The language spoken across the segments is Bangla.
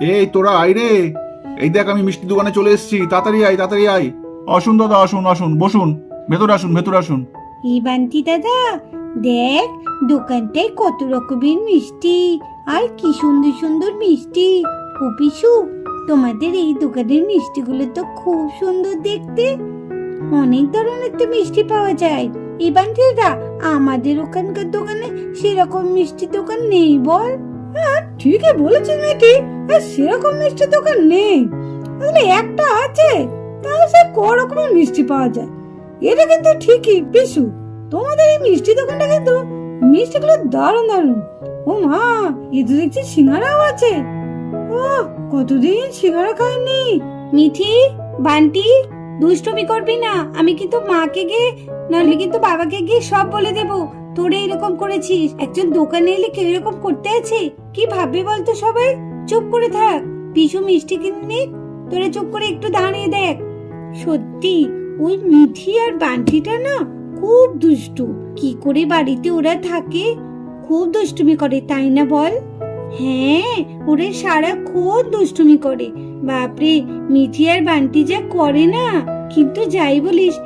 এই তোরা, আয় রে। এই দেখ আমি মিষ্টি দোকানে চলে এসেছি। তাড়াতাড়ি আয় তাড়াতাড়ি আয়। আসুন দাদা, আসুন আসুন, বসুন। ভেতরে আসুন ভেতরে আসুন। এই দাদা, দেখ, দোকানটায় কত রকমের মিষ্টি। আর কি সুন্দর সুন্দর মিষ্টি। ও তোমাদের এই দোকানের মিষ্টিগুলো তো খুব সুন্দর দেখতে। অনেক ধরনের তো মিষ্টি পাওয়া যায়। এই দাদা, আমাদের ওখানকার দোকানে সেরকম মিষ্টি দোকান নেই বল। ঠিকই বলেছিস মেয়েটি। সেরকম মিষ্টি দোকান নেই। আসলে একটা আছে, তাহলে সে ক রকমের মিষ্টি পাওয়া যায়? এটা কিন্তু ঠিকই, পিসু। তোমাদের এই মিষ্টি দোকানটা কিন্তু মিষ্টিগুলো দারুণ দারুণ। ও মা, এ তো দেখছি সিঙ্গারাও আছে। ও কতদিন সিঙ্গারা খাইনি। মিঠি, বান্টি, দুষ্টমি করবি না। আমি কিন্তু মাকে গিয়ে, নাহলে কিন্তু বাবাকে গিয়ে সব বলে দেব। তোরে এরকম করেছিস? একজন দোকানে এলে কেউ এরকম করতে আছে? কি ভাববে বলতো সবাই? চুপ করে থাক। পিছু মিষ্টি কিনে তোরে চুপ করে একটু দাঁড়িয়ে দেখ। সত্যি, ওই মিঠি আর বান্টিটা না খুব দুষ্টু। কি করে বাড়িতে ওরা থাকে? খুব দুষ্টুমি করে, তাই না বল? হ্যাঁ ওরা সারাক্ষণ দুষ্টুমি করে। বাপরে, মিঠি আর বান্টি যা করে না। কিন্তু যাই বলিস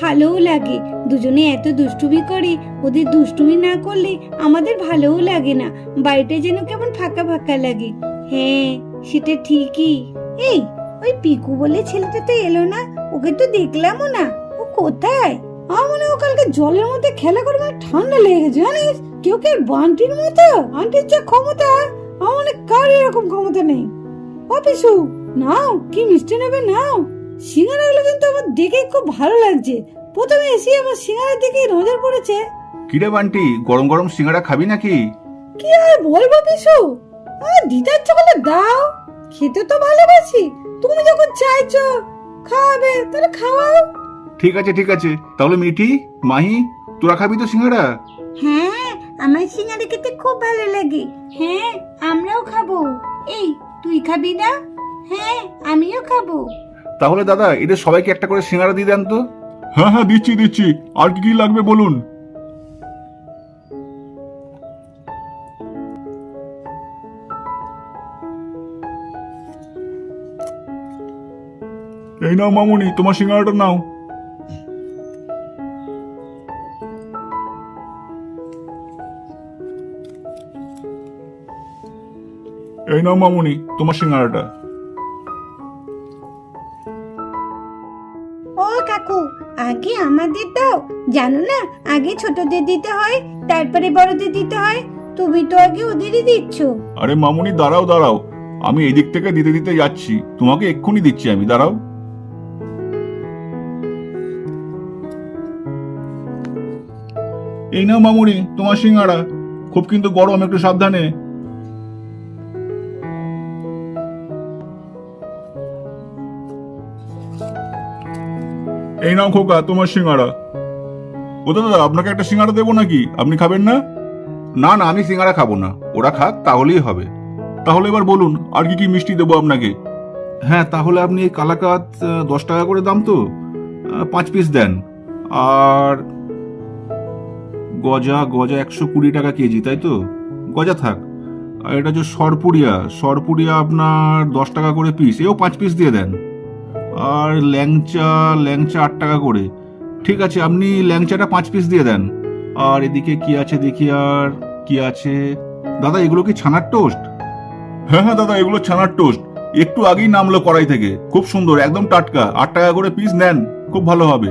ভালোও লাগে। দুজনে এত দুষ্টুমি করে, ওদের দুষ্টুমি না করলে আমাদের ভালোও লাগে না। বাড়িটা যেন কেমন ফাঁকা ফাঁকা লাগে। হ্যাঁ সেটা ঠিকই। এই, ওই পিকু বলে ছেলেটা তো এলো না, ওকে তো দেখলামও না। ও কোথায়? আমার মনে কালকে জলের মধ্যে খেলা করে মানে ঠান্ডা লেগে জানিস? কেউ কে বান্টির মতো? আন্টির যে ক্ষমতা, আমার কার এরকম ক্ষমতা নেই। ও নাও, কি মিষ্টি নেবে, নাও। সিঙ্গারাগুলো কিন্তু আমার দেখে খুব ভালো লাগছে। প্রথমে এসে আমার সিঙ্গারার দিকে নজর পড়েছে। কিরে বান্টি গরম গরম সিঙ্গারা খাবি নাকি? কি আর বলব পিসু? আর দিতে ইচ্ছে করলে দাও। খেতে তো ভালোবাসি। তুমি যখন চাইছো খাওয়াবে তাহলে খাওয়াও। ঠিক আছে ঠিক আছে। তাহলে মিঠি মাহি তোরা খাবি তো সিঙ্গারা? হ্যাঁ আমার সিঙ্গারা খেতে খুব ভালো লাগে। হ্যাঁ আমরাও খাব। এই তুই খাবি না? হ্যাঁ আমিও খাব। তাহলে দাদা, এদের সবাইকে একটা করে সিঙ্গারা দিয়ে দেন তো। হ্যাঁ হ্যাঁ দিচ্ছি দিচ্ছি। আর কি কি লাগবে বলুন? এই নাও মামুনি, তোমার সিঙ্গারাটা নাও। এই নাও মামুনি, তোমার সিঙ্গারাটা। আগে আমাদের দাও? জানো না, আগে ছোটদের দিতে হয়, তারপরে বড়দের দিতে হয়, তুমি তো আগে ওদেরই দিচ্ছ। আরে মামুনি, দাঁড়াও দাঁড়াও। আমি এদিক থেকে দিতে দিতে যাচ্ছি। তোমাকে এক্ষুনি দিচ্ছি আমি, দাঁড়াও। এই নাও মামুনি, তোমার সিঙ্গারা খুব কিন্তু গরম, একটু সাবধানে। এই নাও খোকা, তোমার সিঙ্গারা। ও দাদা, আপনাকে একটা সিঙ্গারা দেবো নাকি? আপনি খাবেন না? না না, আমি সিঙ্গারা খাব না। ওরা খাক, তাহলেই হবে। তাহলে এবার বলুন, আর কি কি মিষ্টি দেবো আপনাকে? হ্যাঁ তাহলে আপনি এই কালাকাত দশ টাকা করে দাম তো? পাঁচ পিস দেন। আর গজা গজা একশো কুড়ি টাকা কেজি, তাই তো? গজা থাক। আর এটা যে সরপুরিয়া সরপুরিয়া আপনার দশ টাকা করে পিস। এও পাঁচ পিস দিয়ে দেন। আর ল্যাংচা ল্যাংচা আট টাকা করে। ঠিক আছে, আপনি ল্যাংচাটা পাঁচ পিস দিয়ে দেন। আর এদিকে কি আছে দেখি আর কি আছে? দাদা, এগুলো কি ছানার টোস্ট হ্যাঁ হ্যাঁ দাদা, এগুলো ছানার টোস্ট একটু আগেই নামলো কড়াই থেকে। খুব সুন্দর, একদম টাটকা। আট টাকা করে পিস নেন, খুব ভালো হবে।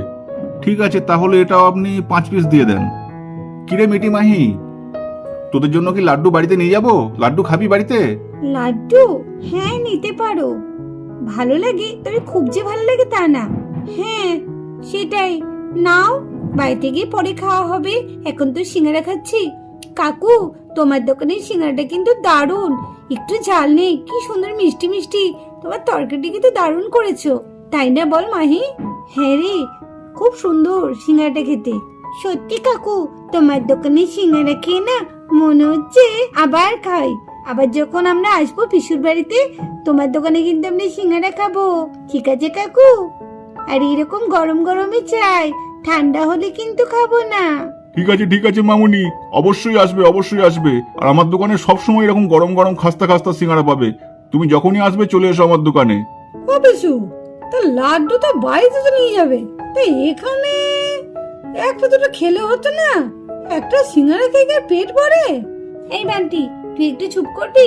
ঠিক আছে, তাহলে এটাও আপনি পাঁচ পিস দিয়ে দেন। কিরে মিটি মাহি, তোদের জন্য কি লাড্ডু বাড়িতে নিয়ে যাব? লাড্ডু খাবি বাড়িতে? লাড্ডু? হ্যাঁ নিতে পারো। ভালো লাগে, তবে খুব যে ভালো লাগে তা না। হ্যাঁ সেটাই। নাও, বাড়িতে গিয়ে পরে খাওয়া হবে। এখন তো সিঙ্গারা খাচ্ছি। কাকু, তোমার দোকানের সিঙ্গারাটা কিন্তু দারুণ। একটু ঝাল নেই, কি সুন্দর মিষ্টি মিষ্টি। তোমার তরকারিটা কিন্তু দারুণ করেছ। তাই না বল মাহি? হ্যাঁ রে, খুব সুন্দর সিঙ্গারাটা খেতে। সত্যি কাকু, তোমার দোকানে সিঙ্গারা খেয়ে না মনে হচ্ছে আবার খাই। আবার যখন আমরা আসব পিসুর বাড়িতে তোমার দোকানে কিন্তু আমরা সিঙ্গারা খাব। ঠিক আছে কাকু? আর এরকম গরম গরমই চাই ঠান্ডা হলে কিন্তু খাব না। ঠিক আছে ঠিক আছে মামুনি। অবশ্যই আসবে অবশ্যই আসবে। আর আমার দোকানে সবসময় এরকম গরম গরম খাস্তা খাস্তা সিঙ্গারা পাবে। তুমি যখনই আসবে চলে এসো আমার দোকানে। ও বিশু তা লাড্ডু তো বাড়িতে তো নিয়ে যাবে। তা এখানে একটা দুটো খেলে হতো না। একটা সিঙ্গারা খেয়ে পেট ভরে? এই বান্টি তুই একটু চুপ করবি?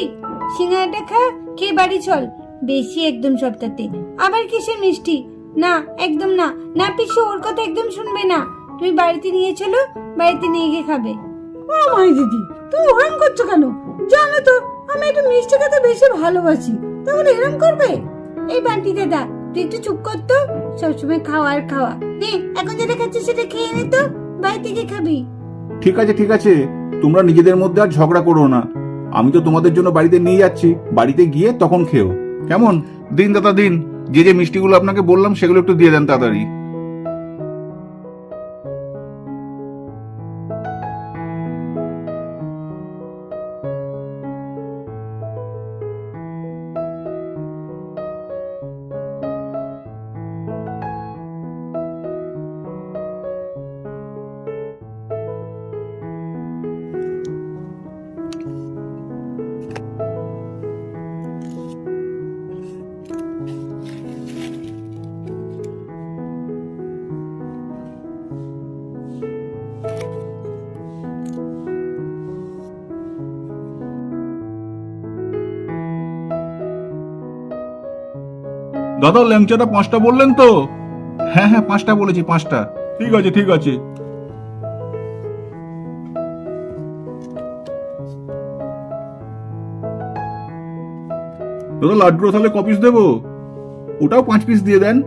সিঙ্গারাটা খা খেয়ে বাড়ি চল। বেশি একদম সপ্তাহে আবার কিসের মিষ্টি? না একদম না। না পিসু ওর কথা একদম শুনবে না। তুমি বাড়িতে নিয়ে চলো বাড়িতে নিয়ে গিয়ে খাবে। ও মাই দিদি তুমি ওরম করছ কেন? জানো তো আমি একটু মিষ্টি খেতে বেশি ভালোবাসি। তাহলে এরম করবে? এই বান্টি দাদা তুই একটু চুপ কর তো। সবসময় খাওয়া আর খাওয়া। নে এখন যেটা খাচ্ছিস সেটা খেয়ে নে তো। বাড়িতে গিয়ে খাবি। ঠিক আছে ঠিক আছে। তোমরা নিজেদের মধ্যে আর ঝগড়া করো না। আমি তো তোমাদের জন্য বাড়িতে নিয়ে যাচ্ছি। বাড়িতে গিয়ে তখন খেও। কেমন? দিন দাদা, দিন। যে যে মিষ্টিগুলো আপনাকে বললাম, সেগুলো একটু দিয়ে দেন তাড়াতাড়ি। দাদা, ল্যাংচাটা পাঁচটা বললেন তো? হ্যাঁ হ্যাঁ পাঁচটা বলেছি, পাঁচটা। ঠিক আছে ঠিক আছে। দাদা লাড্ডু তাহলে কপিস দেবো? ওটাও পাঁচ পিস দিয়ে দেন।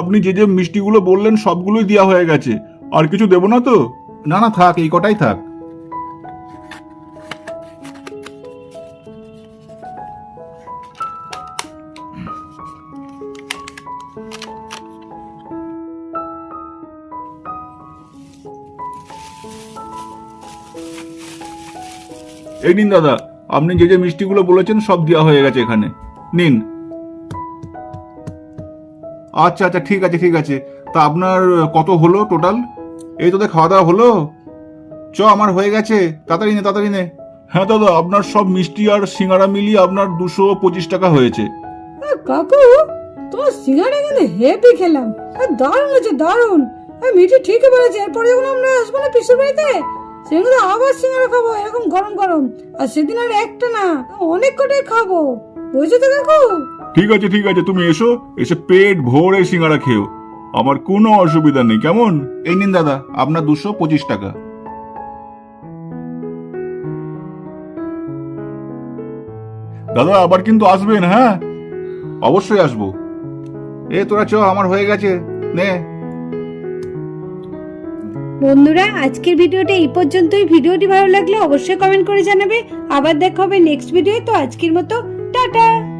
আপনি যে যে মিষ্টিগুলো বললেন, সবগুলোই দেওয়া হয়ে গেছে। আর কিছু দেবো না তো? না না থাক এই কটাই থাক। এই নিন দাদা আপনি যে যে মিষ্টিগুলো বলেছেন সব দেওয়া হয়ে গেছে এখানে। নিন। আচ্ছা আচ্ছা ঠিক আছে ঠিক আছে। তা আপনার কত হলো টোটাল? এই তোদের খাওয়া দাওয়া হলো? চ আমার হয়ে গেছে। তাড়াতাড়ি নে তাড়াতাড়ি নে। হ্যাঁ দাদা আপনার সব মিষ্টি আর সিঙ্গারা মিলিয়ে আপনার দুশো পঁচিশ টাকা হয়েছে। আ, কাকু তোমার সিঙ্গারা কিন্তু হেভি খেলাম। আর দারুণ হয়েছে দারুণ। মিঠি ঠিকই বলেছে এরপরে যখন আমরা আসব না পিসুর বাড়িতে সেদিন তো আবার সিঙ্গারা খাব এরকম গরম গরম। আর সেদিন আর একটা না অনেক কটাই খাব। বুঝছ তো কাকু? ঠিক আছে ঠিক আছে তুমি এসো এসে পেট ভরে সিঙ্গারা খেও। আমার কোনো অসুবিধা নেই। কেমন? এই নিন দাদা, আপনার দুশো পঁচিশ টাকা। দাদা, আবার কিন্তু আসবেন হ্যাঁ? অবশ্যই আসব। এ, তোরা চ, আমার হয়ে গেছে। নে। বন্ধুরা, আজকের ভিডিওটা এই পর্যন্তই। ভিডিওটি ভালো লাগলে অবশ্যই কমেন্ট করে জানাবে। আবার দেখা হবে নেক্সট ভিডিও তো আজকের মতো, টাটা!